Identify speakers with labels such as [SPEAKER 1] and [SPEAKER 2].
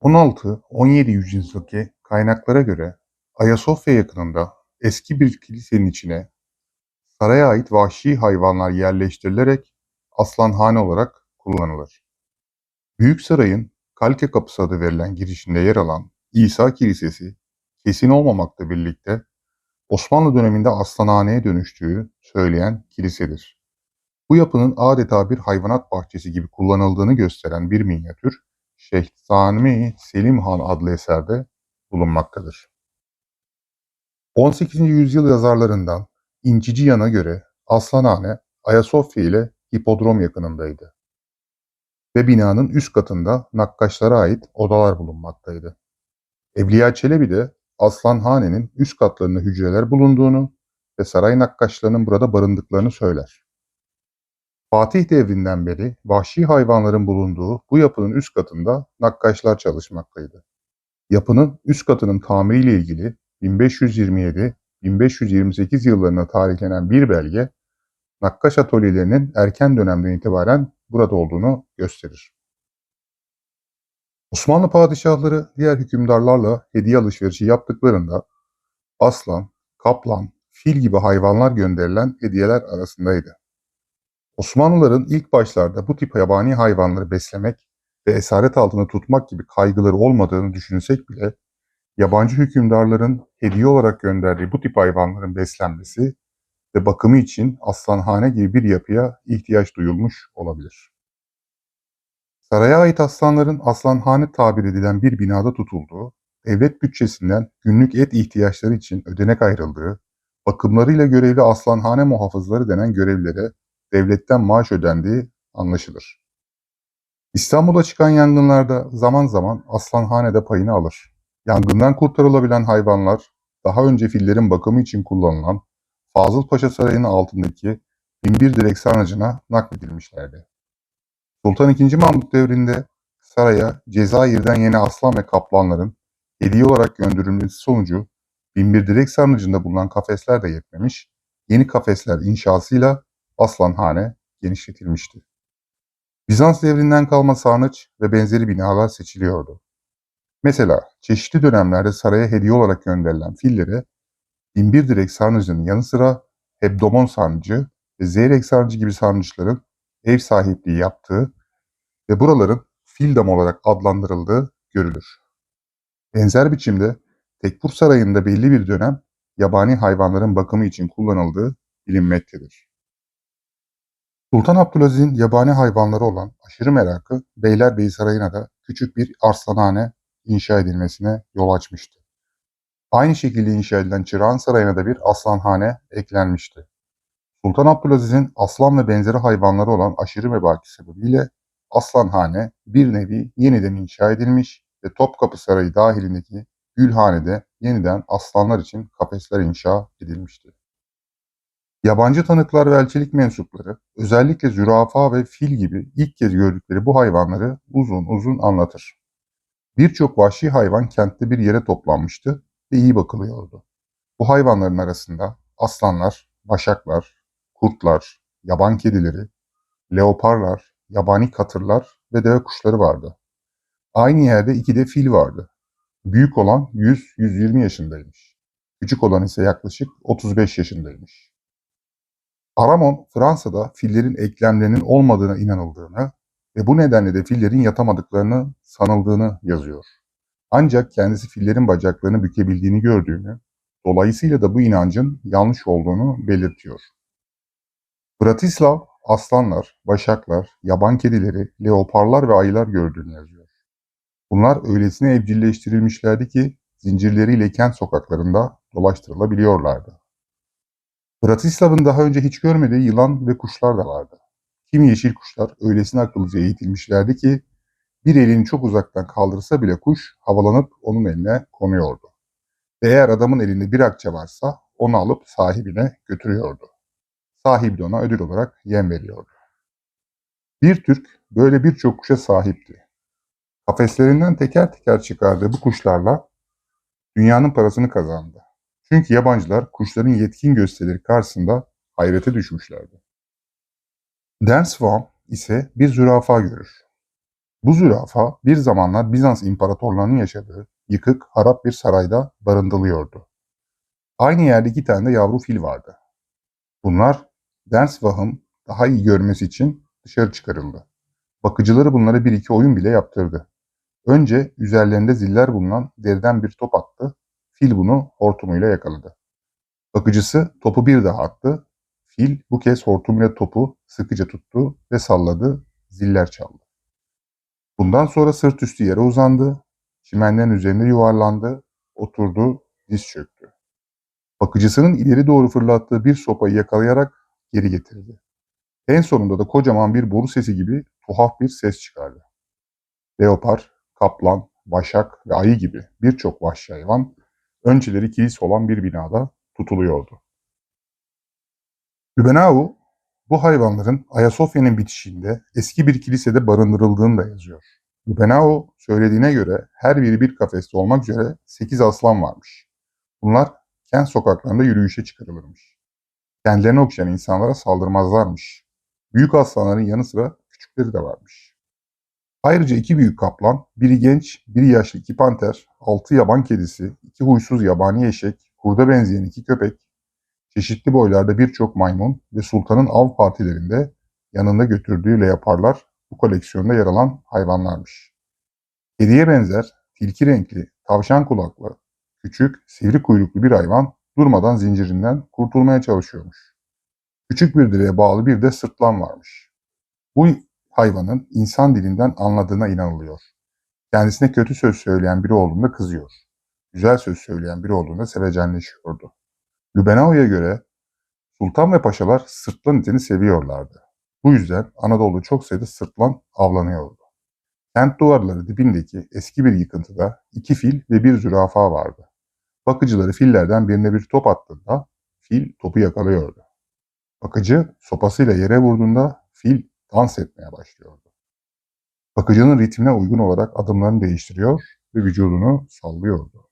[SPEAKER 1] 16-17 yüzyıldaki kaynaklara göre Ayasofya yakınında eski bir kilisenin içine saraya ait vahşi hayvanlar yerleştirilerek aslanhane olarak kullanılır. Büyük sarayın Kalke Kapısı adı verilen girişinde yer alan İsa Kilisesi kesin olmamakla birlikte Osmanlı döneminde aslanhaneye dönüştüğü söyleyen kilisedir. Bu yapının adeta bir hayvanat bahçesi gibi kullanıldığını gösteren bir minyatür Şehzami Selim Han adlı eserde bulunmaktadır. 18. yüzyıl yazarlarından İnci Cihan'a göre Aslanhane Ayasofya ile hipodrom yakınındaydı ve binanın üst katında nakkaşlara ait odalar bulunmaktaydı. Evliya Çelebi de Aslanhane'nin üst katlarında hücreler bulunduğunu ve saray nakkaşlarının burada barındıklarını söyler. Fatih devrinden beri vahşi hayvanların bulunduğu bu yapının üst katında nakkaşlar çalışmaktaydı. Yapının üst katının tamiriyle ilgili 1527-1528 yıllarına tarihlenen bir belge, nakkaş atölyelerinin erken dönemden itibaren burada olduğunu gösterir. Osmanlı padişahları diğer hükümdarlarla hediye alışverişi yaptıklarında aslan, kaplan, fil gibi hayvanlar gönderilen hediyeler arasındaydı. Osmanlıların ilk başlarda bu tip yabani hayvanları beslemek ve esaret altında tutmak gibi kaygıları olmadığını düşünsek bile yabancı hükümdarların hediye olarak gönderdiği bu tip hayvanların beslenmesi ve bakımı için aslanhane gibi bir yapıya ihtiyaç duyulmuş olabilir. Saraya ait aslanların aslanhane tabir edilen bir binada tutulduğu, devlet bütçesinden günlük et ihtiyaçları için ödenek ayrıldığı, bakımlarıyla görevli aslanhane muhafızları denen görevlilere devletten maaş ödendiği anlaşılır. İstanbul'a çıkan yangınlarda zaman zaman aslanhanede payını alır. Yangından kurtarılabilen hayvanlar daha önce fillerin bakımı için kullanılan Fazıl Paşa Sarayı'nın altındaki binbir direk sarnıcına nakledilmişlerdi. Sultan II. Mahmut devrinde saraya Cezayir'den yeni aslan ve kaplanların hediye olarak gönderilmesi sonucu binbir direk sarnıcında bulunan kafesler de yetmemiş, yeni kafesler inşasıyla Aslanhane genişletilmişti. Bizans devrinden kalma sarnıç ve benzeri binalar seçiliyordu. Mesela çeşitli dönemlerde saraya hediye olarak gönderilen fillere binbir direk sarnıcının yanı sıra hebdomon sarnıcı ve zeyrek sarnıcı gibi sarnıçların ev sahipliği yaptığı ve buraların fildam olarak adlandırıldığı görülür. Benzer biçimde Tekfur Sarayı'nda belli bir dönem yabani hayvanların bakımı için kullanıldığı bilinmektedir. Sultan Abdülaziz'in yabani hayvanları olan aşırı merakı Beylerbeyi Sarayı'na da küçük bir arslanhane inşa edilmesine yol açmıştı. Aynı şekilde inşa edilen Çırağan Sarayı'na da bir aslanhane eklenmişti. Sultan Abdülaziz'in aslan ve benzeri hayvanları olan aşırı mebaki sebebiyle Aslanhane bir nevi yeniden inşa edilmiş ve Topkapı Sarayı dahilindeki Gülhane'de yeniden aslanlar için kafesler inşa edilmişti. Yabancı tanıklar ve elçilik mensupları özellikle zürafa ve fil gibi ilk kez gördükleri bu hayvanları uzun uzun anlatır. Birçok vahşi hayvan kentte bir yere toplanmıştı ve iyi bakılıyordu. Bu hayvanların arasında aslanlar, başaklar, kurtlar, yaban kedileri, leoparlar, yabani katırlar ve deve kuşları vardı. Aynı yerde iki de fil vardı. Büyük olan 100-120 yaşındaymış. Küçük olan ise yaklaşık 35 yaşındaymış. Aramon, Fransa'da fillerin eklemlerinin olmadığına inanıldığını ve bu nedenle de fillerin yatamadıklarını sanıldığını yazıyor. Ancak kendisi fillerin bacaklarını bükebildiğini gördüğünü, dolayısıyla da bu inancın yanlış olduğunu belirtiyor. Bratislav, aslanlar, başaklar, yaban kedileri, leoparlar ve ayılar gördüğünü yazıyor. Bunlar öylesine evcilleştirilmişlerdi ki zincirleriyle kent sokaklarında dolaştırılabiliyorlardı. Bratislav'ın daha önce hiç görmediği yılan ve kuşlar da vardı. Kimi yeşil kuşlar öylesine akıllıca eğitilmişlerdi ki bir elini çok uzaktan kaldırsa bile kuş havalanıp onun eline konuyordu. Ve eğer adamın elinde bir akçe varsa onu alıp sahibine götürüyordu. Sahibi de ona ödül olarak yem veriyordu. Bir Türk böyle birçok kuşa sahipti. Kafeslerinden teker teker çıkardığı bu kuşlarla dünyanın parasını kazandı. Çünkü yabancılar kuşların yetkin gösterileri karşısında hayrete düşmüşlerdi. Denswam ise bir zürafa görür. Bu zürafa bir zamanlar Bizans İmparatorluğu'nun yaşadığı yıkık, harap bir sarayda barındırılıyordu. Aynı yerde iki tane de yavru fil vardı. Bunlar Densvah'ın daha iyi görmesi için dışarı çıkarıldı. Bakıcıları bunlara bir iki oyun bile yaptırdı. Önce üzerlerinde ziller bulunan deriden bir top attı. Fil bunu hortumuyla yakaladı. Bakıcısı topu bir daha attı. Fil bu kez hortumuyla topu sıkıca tuttu ve salladı. Ziller çaldı. Bundan sonra sırt üstü yere uzandı. Çimenlerin üzerinde yuvarlandı. Oturdu, diz çöktü. Bakıcısının ileri doğru fırlattığı bir sopayı yakalayarak geri getirdi. En sonunda da kocaman bir boru sesi gibi tuhaf bir ses çıkardı. Leopar, kaplan, başak ve ayı gibi birçok vahşi hayvan önceleri kilise olan bir binada tutuluyordu. Lübenau bu hayvanların Ayasofya'nın bitişiğinde eski bir kilisede barındırıldığını da yazıyor. Lübenau söylediğine göre her biri bir kafeste olmak üzere 8 aslan varmış. Bunlar kent sokaklarında yürüyüşe çıkarılırmış. Kendilerini okşayan insanlara saldırmazlarmış. Büyük aslanların yanı sıra küçükleri de varmış. Ayrıca iki büyük kaplan, biri genç, biri yaşlı iki panter, altı yaban kedisi, iki huysuz yabani eşek, kurda benzeyen iki köpek, çeşitli boylarda birçok maymun ve sultanın av partilerinde yanında götürdüğü leoparlar bu koleksiyonda yer alan hayvanlarmış. Kediye benzer, tilki renkli, tavşan kulaklı, küçük, sivri kuyruklu bir hayvan durmadan zincirinden kurtulmaya çalışıyormuş. Küçük bir direğe bağlı bir de sırtlan varmış. Bu hayvanın insan dilinden anladığına inanılıyor. Kendisine kötü söz söyleyen biri olduğunda kızıyor. Güzel söz söyleyen biri olduğunda sevecenleşiyordu. Lübenao'ya göre sultan ve paşalar sırtlan itini seviyorlardı. Bu yüzden Anadolu'da çok sayıda sırtlan avlanıyordu. Kent duvarları dibindeki eski bir yıkıntıda iki fil ve bir zürafa vardı. Bakıcıları fillerden birine bir top attığında fil topu yakalıyordu. Bakıcı sopasıyla yere vurduğunda fil dans etmeye başlıyordu. Bakıcının ritmine uygun olarak adımlarını değiştiriyor ve vücudunu sallıyordu.